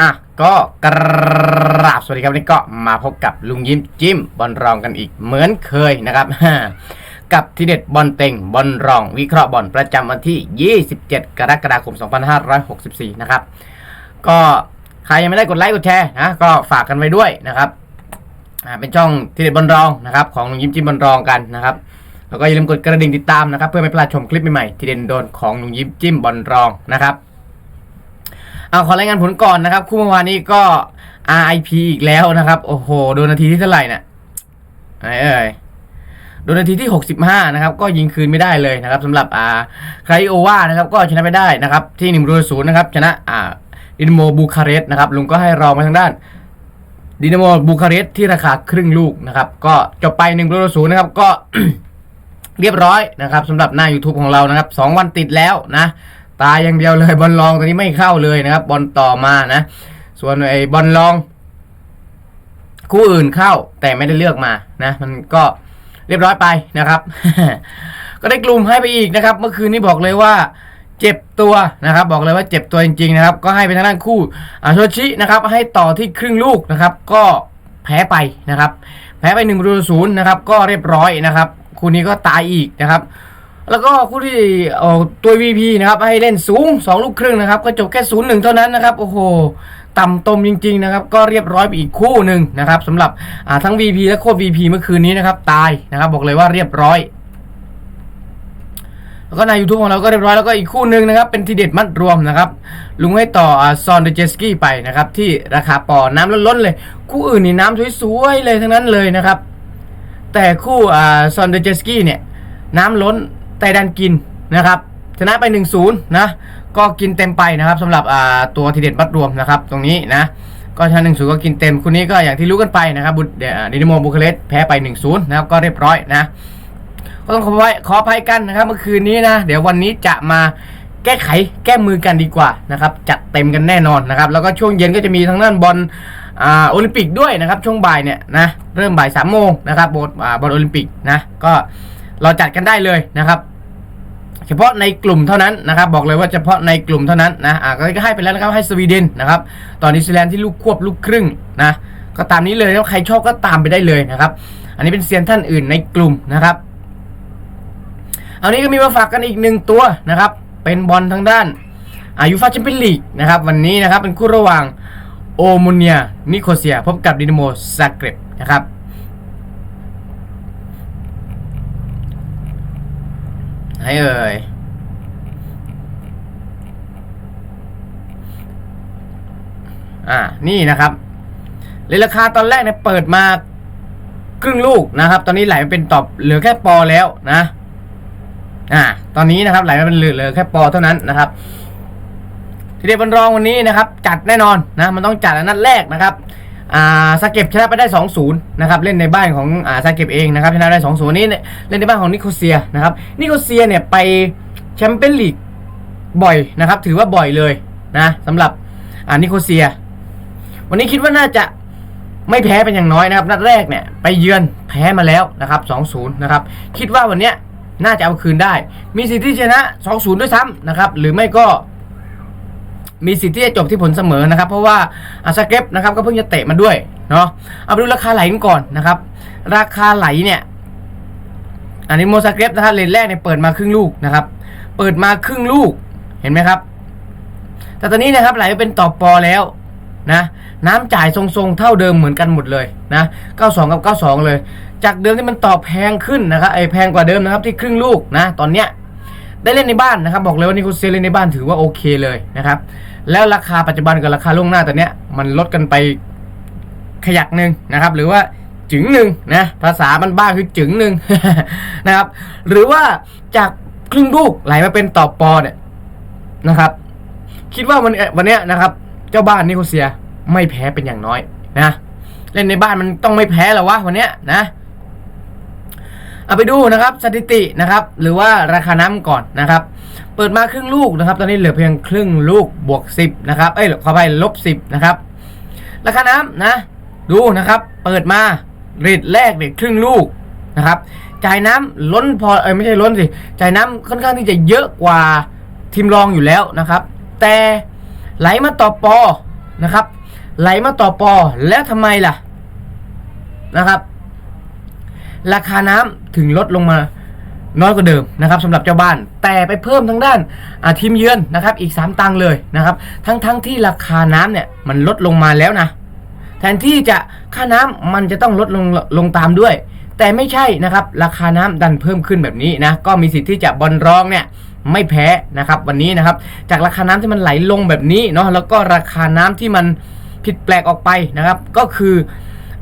อะก็กราบสวัสดีครับนนี้ก็มาพบกับลุงยิ้มจิ้มบอลรองกันอีกเหมือนเคยนะครับ กับทีเด็ดบอลเต็งบอลรอง วิเคราะห์บอลประจำวันที่ 27 กรกฎาคม 2564 นะครับ ก็ใครยังไม่ได้กดไลค์กดแชร์นะก็ฝากกันไว้ด้วยนะครับเป็นช่องทีเด็ดบอลรองนะครับของลุงยิ้มจิ้มบอลรองกันนะครับแล้วก็อย่าลืมกดกระดิ่งติดตามนะครับ เพื่อไม่พลาดชมคลิปใหม่ๆที่เด่นโดนของลุงยิ้มจิ้มบอลรองนะครับ เอาขอรายงานผลก่อนนะครับ คู่เมื่อวานนี้ก็ RIP อีกแล้วนะครับ โอ้โหโดนนาทีที่เท่าไหร่เนี่ยไหนเอ่ยโดนนาทีที่ 65 นะครับ ก็ยิงคืนไม่ได้เลยนะครับสำหรับอ่าครโอวานะครับ ก็ชนะไปได้นะครับ ที่1ประตูนย์นะครับ ชนะอ่าดินโมบูคาเรสนะครับ ลุงก็ให้รองมาทางด้านดินาโมบูคาเรสที่ราคาครึ่งลูกนะครับ ก็จบไป1ประตูนะครับ ก็เรียบร้อยนะครับสำหรับหน้า YouTube ของเรานะครับ 2 วันติดแล้วนะ ตายอย่างเดียวเลยบอลลองตัวนี้ไม่เข้าเลยนะครับ บอลต่อมานะ ส่วนไอ้บอลลอง คู่อื่นเข้า แต่ไม่ได้เลือกมานะ มันก็เรียบร้อยไปนะครับ ก็ได้กลุ่มให้ไปอีกนะครับ เมื่อคืนนี้บอกเลยว่า เจ็บตัวนะครับ บอกเลยว่าเจ็บตัวจริงๆนะครับ ก็ให้ไปทางด้านคู่อาโชชินะครับ ให้ต่อที่ครึ่งลูกนะครับ ก็แพ้ไปนะครับ แพ้ไป1ประตูศูนย์นะครับ ก็เรียบร้อยนะครับ คู่นี้ก็ตายอีกนะครับ แล้วก็คู่ที่เอตัว VP นะครับ ให้เล่นสูง 2 ลูกครึ่งนะครับ ก็จบแค่ 0 1 เท่านั้นนะครับ โอ้โห ต่ำตมจริง ๆ นะครับ ก็เรียบร้อยไปอีกคู่หนึ่งนะครับสำหรับทั้ง VP และโคตร VP เมื่อคืนนี้นะครับ ตายนะครับ บอกเลยว่าเรียบร้อย แล้วก็ใน YouTube ของเราก็เรียบร้อยแล้วก็อีกคู่หนึ่งนะครับ เป็นทีเด็ดมัดรวมนะครับ ลุงให้ต่อซอนเดเจสกี้ไปนะครับ ที่ราคาปอน้ำล้นๆเลย คู่อื่นนี่น้ำสวยๆเลยทั้งนั้นเลยนะครับ แต่คู่ซอนเดเจสกี้เนี่ย น้ำล้น แต่ดันกินนะครับชนะไป1-0นะก็กินเต็มไปนะครับสำหรับตัวทีเด็ดมัดรวมนะครับตรงนี้นะก็ชนะหนึ่งศูนย์ก็กินเต็มคู่นี้ก็อย่างที่รู้กันไปนะครับบุดดินโมบุคาเรสแพ้ไป1-0นะครับก็เรียบร้อยนะก็ต้องขอไว้ขออภัยกันนะครับเมื่อคืนนี้นะเดี๋ยววันนี้จะมาแก้ไขแก้มือกันดีกว่านะครับจัดเต็มกันแน่นอนนะครับแล้วก็ช่วงเย็นก็จะมีทางด้านบอลอ่าโอลิมปิกด้วยนะครับช่วงบ่ายเนี่ยนะเริ่มบ่ายสามโมงนะครับบอลอ่าบอลโอลิมปิกนะก็เราจัดกันได้เลยนะครับ เฉพาะในกลุ่มเท่านั้นนะครับบอกเลยว่าเฉพาะในกลุ่มเท่านั้นนะอ่าก็ให้ไปแล้วนะครับให้สวีเดนนะครับตอนนิวซีแลนด์ที่ลูกควบลูกครึ่งนะก็ตามนี้เลยแล้วใครชอบก็ตามไปได้เลยนะครับ อันนี้เป็นเซียนท่านอื่นในกลุ่มนะครับเอานี้ก็มีมาฝากกันอีกหนึ่งตัวนะครับ เป็นบอลทางด้านอายุฟาแชมเปี้ยนลีกนะครับวันนี้นะครับเป็นคู่ระหว่างโอมูเนียนิโคเซียพบกับดินาโมซาเกร็บนะครับ ให้เอ่ยอ่านี่นะครับเลยราคาตอนแรกเนี่ยเปิดมาครึ่งลูกนะครับ ตอนนี้ไหลมาเป็นตอบเหลือแค่ปอแล้วนะ อ่า ตอนนี้นะครับ ไหลมาเป็นเหลือเหลือแค่ปอเท่านั้นนะครับ ทีเดียวบอลรองวันนี้นะครับ จัดแน่นอนนะ มันต้องจัดอันนัดแรกนะครับ อ่าซาเก็บชนะไปได้ 2-0 นะครับ เล่นในบ้านของอ่าซาเก็บเองนะครับชนะได้ 2-0นี่เนี่เล่นในบ้านของนิโคเซียนะครับ นิโคเซียเนี่ยไปแชมเปี้ยนลีกบ่อยนะครับ ถือว่าบ่อยเลยนะสำหรับอ่านิโคเซีย วันนี้คิดว่าน่าจะไม่แพ้เป็นอย่างน้อยนะครับ นัดแรกเนี่ยไปเยือนแพ้มาแล้วนะครับ 2-0 นะครับ คิดว่าวันเนี้ยน่าจะเอาคืนได้ มีสิทธิ์ที่ชนะ 2-0 ด้วยซ้ำนะครับ หรือไม่ก็ มีสิทธิ์ที่จะจบที่ผลเสมอนะครับ เพราะว่าอาซาเก็บนะครับก็เพิ่งจะเตะมาด้วยเนาะเอาไปดูราคาไหลกันก่อนนะครับ ราคาไหลเนี่ย อันนี้โมซาเก็บนะครับเลนแรกเนี่ยเปิดมาครึ่งลูกนะครับ เปิดมาครึ่งลูกเห็นไหมครับ แต่ตอนนี้นะครับไหลเป็นต่อปอแล้วนะน้ำจ่ายทรงๆ เท่าเดิมเหมือนกันหมดเลยนะ 92 กับ 92 เลย จากเดิมที่มันต่อแพงขึ้นนะครับไอแพงกว่าเดิมนะครับที่ครึ่งลูกนะ ตอนเนี้ยได้เล่นในบ้านนะครับ บอกเลยว่านิโคเซียเล่นในบ้านถือว่าโอเคเลยนะครับ แล้วราคาปัจจุบันกับราคาล่วงหน้าตอนเนี้ยมันลดกันไปขยักหนึ่งนะครับ หรือว่าจึงหนึ่งนะภาษามันบ้าคือจึงหนึ่งนะครับ หรือว่าจากครึ่งลูกไหลมาเป็นต่อปอเนี่ยนะครับ คิดว่าวันวันนี้นะครับ เจ้าบ้านนิโคเซียไม่แพ้เป็นอย่างน้อยนะเล่นในบ้านมันต้องไม่แพ้หรอวะวันนี้นะเอาไปดูนะครับ สถิตินะครับ หรือว่าราคาน้ำก่อนนะครับ เปิดมาครึ่งลูกนะครับ ตอนนี้เหลือเพียงครึ่งลูกบวก 10 นะครับ เอ้ยขอไปลบ 10 นะครับ ราคาน้ำนะ ดูนะครับ เปิดมาเรทแรกเรทครึ่งลูกนะครับ จ่ายน้ำล้นพอเอ้ยไม่ใช่ล้นสิ จ่ายน้ำค่อนข้างที่จะเยอะกว่าทีมรองอยู่แล้วนะครับ แต่ไหลมาต่อปอนะครับ ไหลมาต่อปอแล้วทำไมล่ะนะครับ ราคาน้ำถึงลดลงมา น้อยกว่าเดิมนะครับสำหรับเจ้าบ้าน แต่ไปเพิ่มทางด้านอาทีมเยือนนะครับอีก 3 ตังค์เลยนะครับทั้งทั้งที่ราคาน้ำเนี่ยมันลดลงมาแล้วนะแทนที่จะค่าน้ำมันจะต้องลดลงลงตามด้วย แต่ไม่ใช่นะครับราคาน้ำดันเพิ่มขึ้นแบบนี้นะก็มีสิทธิ์ที่จะบอลรองเนี่ยไม่แพ้นะครับวันนี้นะครับจากราคาน้ำที่มันไหลลงแบบนี้เนาะแล้วก็ราคาน้ำที่มันผิดแปลกออกไปนะครับ ก็คือ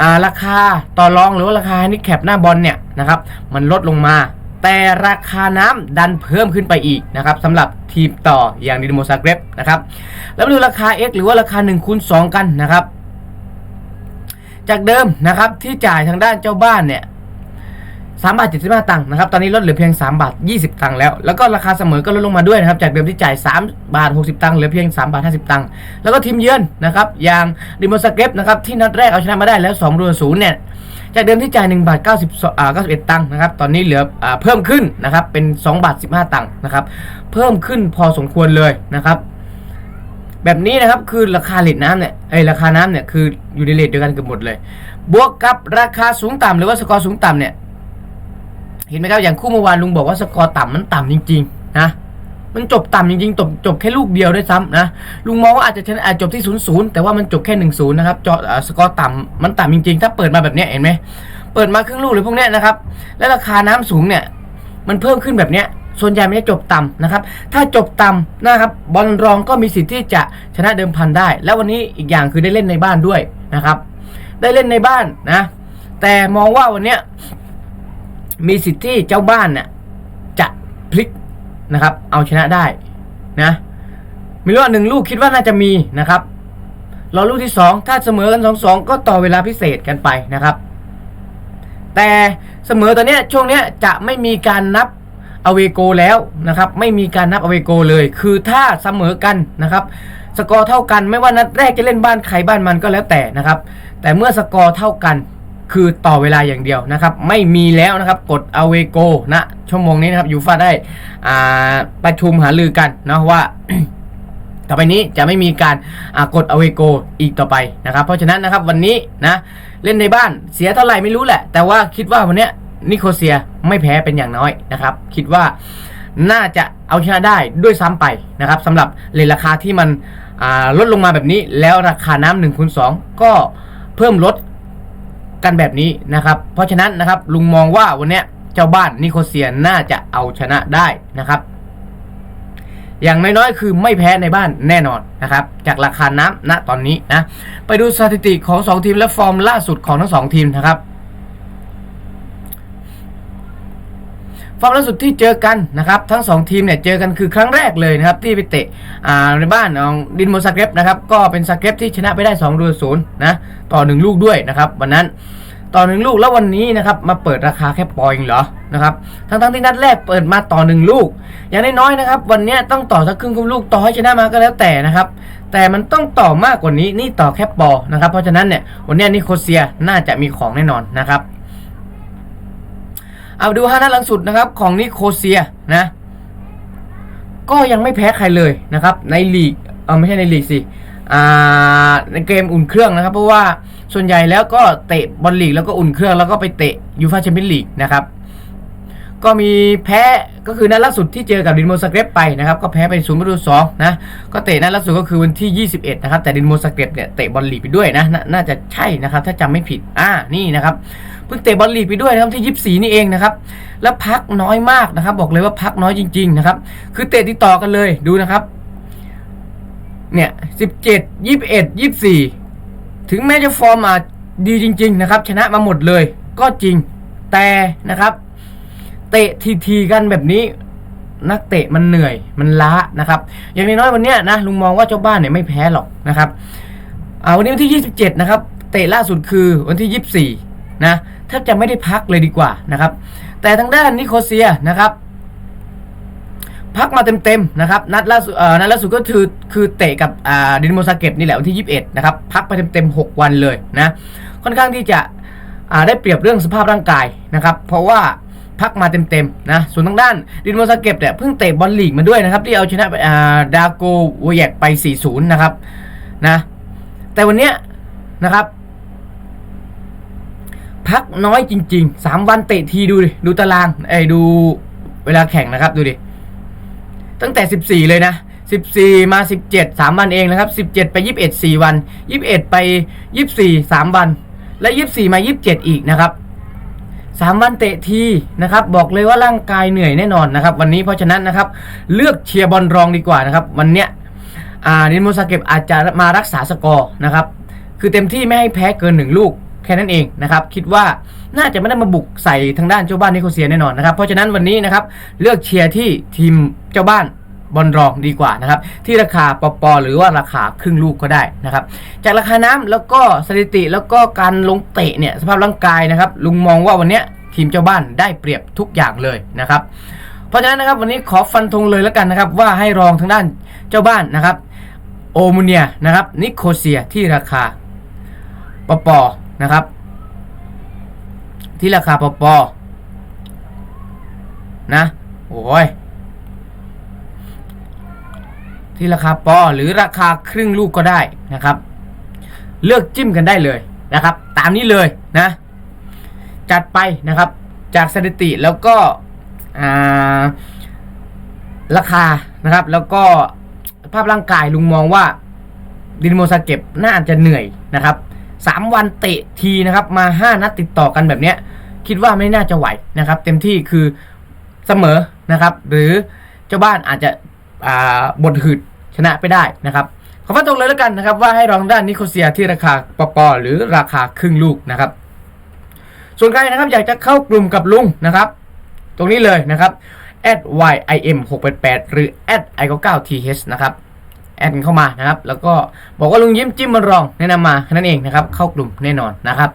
อราคาต่อรองหรือว่าราคานิแคปหน้าบอลเนี่ยนะครับมันลดลงมา แต่ราคาน้ำดันเพิ่มขึ้นไปอีกนะครับสำหรับทีมต่ออย่างดินโมซาเกรบนะครับแล้วมาดูราคา X หรือว่าราคา1คูณ2กันนะครับ จากเดิมนะครับที่จ่ายทางด้านเจ้าบ้านเนี่ยสามบาทเจ็ดสิบห้าตังค์นะครับตอนนี้ลดเหลือเพียง3บาท20ตังค์แล้วแล้วก็ราคาเสมอก็ลดลงมาด้วยนะครับจากเดิมที่จ่าย3บาท60ตังค์เหลือเพียง3บาท50ตังค์แล้วก็ทีมเยือนนะครับอย่างดิโมสเกปนะครับที่นัดแรกเอาชนะมาได้แล้ว2รูศูนย์เนี่ย จากเดิมที่จ่าย1บาท90อ่า91 ตังค์นะครับ ตอนนี้เหลืออ่าเพิ่มขึ้นนะครับ เป็น2บาท15 ตังค์นะครับ เพิ่มขึ้นพอสมควรเลยนะครับ แบบนี้นะครับคือราคาเลทน้ำเนี่ยไอราคาน้ำเนี่ยคืออยู่ในเลทเดียวกันเกือบหมดเลย บวกกับราคาสูงต่ำหรือว่าสกอร์สูงต่ำเนี่ย เห็นไหมครับอย่างคู่เมื่อวานลุงบอกว่าสกอร์ต่ำมันต่ำจริง ๆ มันจบต่ำจริงๆจบจบแค่ลูกเดียวด้วยซ้ำนะลุงมองว่าอาจจะชนะอาจจบที่ศูนย์ศูนย์แต่ว่ามันจบแค่หนึ่งศูนย์นะครับจออสกอร์ต่ำมันต่ำจริงๆ ถ้าเปิดมาแบบนี้เห็นไหมเปิดมาครึ่งลูกหรือพวกเนี้ยนะครับ และราคาน้ำสูงเนี่ย มันเพิ่มขึ้นแบบเนี้ยส่วนใหญ่ไม่ได้จบต่ำนะครับ ถ้าจบต่ำนะครับบอลรองก็มีสิทธิ์ที่จะชนะเดิมพันได้ แล้ววันนี้อีกอย่างคือได้เล่นในบ้านด้วยนะครับ ได้เล่นในบ้านนะ แต่มองว่าวันเนี้ยมีสิทธิ์ที่เจ้าบ้านเนี่ย นะครับ เอาชนะได้นะมีลูกหนึ่งลูกคิดว่าน่าจะมีนะครับรอลูกที่สองถ้าเสมอกันสองสองก็ต่อเวลาพิเศษกันไปนะครับ แต่เสมอตอนนี้ช่วงนี้จะไม่มีการนับอเวโกแล้วนะครับ ไม่มีการนับอเวโกเลย คือถ้าเสมอกันนะครับ สกอร์เท่ากันไม่ว่านัดแรกจะเล่นบ้านใครบ้านมันก็แล้วแต่นะครับ แต่เมื่อสกอร์เท่ากัน คือต่อเวลาอย่างเดียวนะครับ ไม่มีแล้วนะครับกดอเวโกนะชั่วโมงนี้นะครับยูฟาได้ประชุมหารือกันนะว่าต่อไปนี้จะไม่มีการกดอเวโกอีกต่อไปนะครับ เพราะฉะนั้นนะครับวันนี้นะเล่นในบ้านเสียเท่าไหร่ไม่รู้แหละ แต่ว่าคิดว่าวันนี้นิโคเซียไม่แพ้เป็นอย่างน้อยนะครับ คิดว่าน่าจะเอาชนะได้ด้วยซ้ำไปนะครับสำหรับเลราคาที่มันลดลงมาแบบนี้ แล้วราคาน้ำหนึ่งคูณสองก็เพิ่มลด กันแบบนี้นะครับ เพราะฉะนั้นนะครับลุงมองว่าวันนี้เจ้าบ้านนิโคเซียน่าจะเอาชนะได้นะครับ อย่างน้อยๆคือไม่แพ้ในบ้านแน่นอนนะครับ จากราคาน้ำณตอนนี้นะ ไปดูสถิติของ 2 ทีมและฟอร์มล่าสุดของทั้ง 2 ทีมนะครับ ฟอร์มล่าสุดที่เจอกันนะครับทั้ง 2 ทีมเนี่ยเจอกันคือครั้งแรกเลยนะครับที่ไปเตะในบ้านของดินโมซาเกรบนะครับก็เป็นซาเกรบที่ชนะไปได้2ดูศูนย์นะต่อ 1 ลูกด้วยนะครับวันนั้นต่อหนึ่งลูกแล้ววันนี้นะครับมาเปิดราคาแค่ปอยเองเหรอนะครับทั้งทั้งๆที่นัดแรกเปิดมาต่อหนึ่งลูก อย่างน้อยๆนะครับ วันนี้ต้องต่อสักครึ่งลูกต่อให้ชนะมาก็แล้วแต่นะครับ แต่มันต้องต่อมากกว่านี้นี่ต่อแค่ปอนะครับเพราะฉะนั้นเนี่ยวันนี้นิโคเซียน่าจะมีของแน่นอนนะครับ เอาดูห้านัดหลังสุดนะครับของนิโคเซียนะ ก็ยังไม่แพ้ใครเลยนะครับ ในลีกเออไม่ใช่ในลีกสิอ่าในเกมอุ่นเครื่องนะครับ เพราะว่าส่วนใหญ่แล้วก็เตะบอลลีกแล้วก็อุ่นเครื่องแล้วก็ไปเตะยูฟ่าแชมเปี้ยนลีกนะครับ ก็มีแพ้ก็คือนัดล่าสุดที่เจอกับดินโมสเกรปไปนะครับ ก็แพ้ไปศูนย์ประตูสองนะก็เตะนัดล่าสุดก็คือวันที่ 21 นะครับ แต่ดินโมสเกรปเนี่ยเตะบอลลีกไปด้วยนะน,น่าจะใช่นะครับ ถ้าจำไม่ผิดอ่านี่นะครับ พิ่งเตะบอลลีกไปด้วยนะครับที่ 24 นี่เองนะครับ แล้วพักน้อยมากนะครับ บอกเลยว่าพักน้อยจริง ๆ นะครับ คือเตะติดต่อกันเลยดูนะครับ เนี่ยสิบเจ็ดยี่สิบเอ็ดยี่สี่ถึงแม้จะฟอร์มมาดีจริง ๆ นะครับ ชนะมาหมดเลย ก็จริงแต่นะครับ เตะทีๆกันแบบนี้นักเตะมันเหนื่อยมันล้านะครับ อย่างน้อยๆวันเนี้ยนะลุงมองว่าเจ้าบ้านเนี่ยไม่แพ้หรอกนะครับอ่าวันนี้วันที่ 27 นะครับ เตะล่าสุดคือวันที่ 24 นะแทบจะไม่ได้พักเลยดีกว่านะครับ แต่ทางด้านนิโคเซียนะครับพักมาเต็มๆนะครับนัดล่าสุดนัดล่าสุดก็คือคือเตะกับดินโมซาเก็ตนี่แหละวันที่ 21 นะครับ พักไปเต็มๆ 6 วันเลยนะค่อนข้างที่จะได้เปรียบเรื่องสภาพร่างกายนะครับ เพราะว่าพักมาเต็มๆนะส่วนทางด้านดินโมซาเก็ตเนี่ยเพิ่งเตะบอลลีกมาด้วยนะครับ ที่เอาชนะไปอ่าดาโกวเยกไป 4-0 นะครับนะแต่วันเนี้ยนะครับ พักน้อยจริงๆสามวันเตะทีดูดิดูตารางไอ้ดูเวลาแข่งนะครับดูดิ ตั้งแต่สิบสี่เลยนะสิบสี่มาสิบเจ็ดสามวันเองนะครับสิบเจ็ดไปยี่สิบเอ็ดสี่วันยี่สิบเอ็ดไปยี่สิบสี่สามวัน และยี่สิบสี่มายี่สิบเจ็ดอีกนะครับสามวันเตะทีนะครับ บอกเลยว่าร่างกายเหนื่อยแน่นอนนะครับ วันนี้เพราะฉะนั้นนะครับ เลือกเชียร์บอลรองดีกว่านะครับ วันเนี้ยอ่าดินโมซาเก็บอาจจะมารักษาสกอร์นะครับ คือเต็มที่ไม่ให้แพ้เกินหนึ่งลูก แค่นั้นเองนะครับคิดว่าน่าจะไม่ได้มาบุกใส่ทางด้านเจ้าบ้านนิโคเซียแน่นอนนะครับเพราะฉะนั้นวันนี้นะครับเลือกเชียร์ที่ทีมเจ้าบ้านบอลรองดีกว่านะครับที่ราคาปปหรือว่าราคาครึ่งลูกก็ได้นะครับจากราคาน้ำแล้วก็สถิติแล้วก็การลงเตะเนี่ยสภาพร่างกายนะครับลุงมองว่าวันนี้ทีมเจ้าบ้านได้เปรียบทุกอย่างเลยนะครับเพราะฉะนั้นนะครับวันนี้ขอฟันธงเลยแล้วกันนะครับว่าให้รองทางด้านเจ้าบ้านนะครับโอมูเนียนะครับนิโคเซียที่ราคาปป นะครับ ที่ราคาปปนะโอ้ยที่ราคาปอหรือราคาครึ่งลูกก็ได้นะครับ เลือกจิ้มกันได้เลยนะครับ ตามนี้เลยนะ จัดไปนะครับจากสถิติแล้วก็าราคานะครับ แล้วก็ภาพร่างกายลุงมองว่าดินโมซาเก็บน่าจะเหนื่อยนะครับ สามวันเตะทีนะครับมาห้านัดติดต่อกันแบบเนี้ยคิดว่าไม่น่าจะไหวนะครับ เต็มที่คือเสมอนะครับ หรือเจ้าบ้านอาจจะบทหืดชนะไปได้นะครับขอฟันตรงเลยแล้วกันนะครับ ว่าให้รองด้านนิโคเซียที่ราคาปปหรือราคาครึ่งลูกนะครับ ส่วนใครนะครับอยากจะเข้ากลุ่มกับลุงนะครับ ตรงนี้เลยนะครับ @ym 6 8 8หรือ i 9 9 th นะครับ แอดกันเข้ามานะครับ แล้วก็บอกว่าลุงยิ้มจิ้มมันรองแนะนำมาแค่นั้นเองนะครับ เข้ากลุ่มแน่นอนนะครับ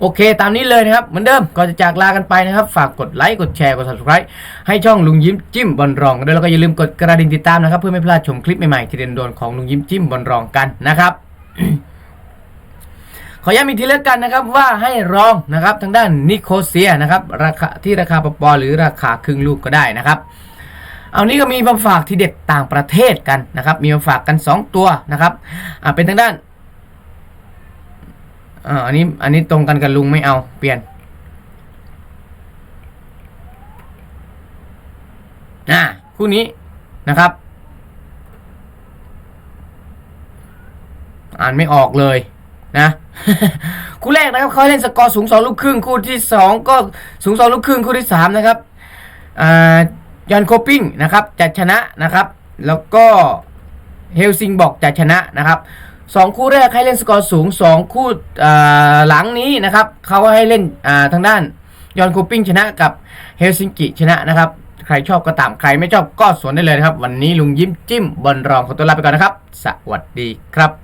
โอเค ตามนี้เลยนะครับ เหมือนเดิมก่อนจะจากลากันไปนะครับ ฝากกดไลค์กดแชร์กด subscribe ให้ช่องลุงยิ้มจิ้มบอลรองด้วยแล้วก็อย่าลืมกดกระดิ่งติดตามนะครับ เพื่อไม่พลาดชมคลิปใหม่ๆที่เด่นโดนของลุงยิ้มจิ้มบอลรองกันนะครับ ขอย้ำอีกทีแล้วกันนะครับว่าให้รองนะครับทางด้านนิโคเซียนะครับราคาที่ราคาปปอหรือราคาครึ่งลูกก็ได้นะครับ เอานี้ก็มีมาฝากที่เด็ดต่างประเทศกันนะครับ มีมาฝากกัน 2 ตัวนะครับอ่าเป็นทางด้านอ่าอันนี้อันนี้ตรงกันกับลุงไม่เอาเปลี่ยนอ่าคู่นี้นะครับ อ่านไม่ออกเลยนะคู่แรกนะครับเขาเล่นสกอร์สูงสองลูกครึ่งคู่ที่สองก็สูงสองลูกครึ่งคู่ที่สามนะครับอ่า ยอนโคปิ้งนะครับจะชนะนะครับ แล้วก็เฮลซิงบอกจะชนะนะครับสองคู่แรกให้เล่นสกอร์สูงสองคู่หลังนี้นะครับเขาให้เล่นทางด้านยอนโคปิ้งชนะกับเฮลซิงกิชนะนะครับ ใครชอบก็ตามใครไม่ชอบก็สวนได้เลยนะครับ วันนี้ลุงยิ้มจิ้มบอลรองขอตัวลาไปก่อนนะครับ สวัสดีครับ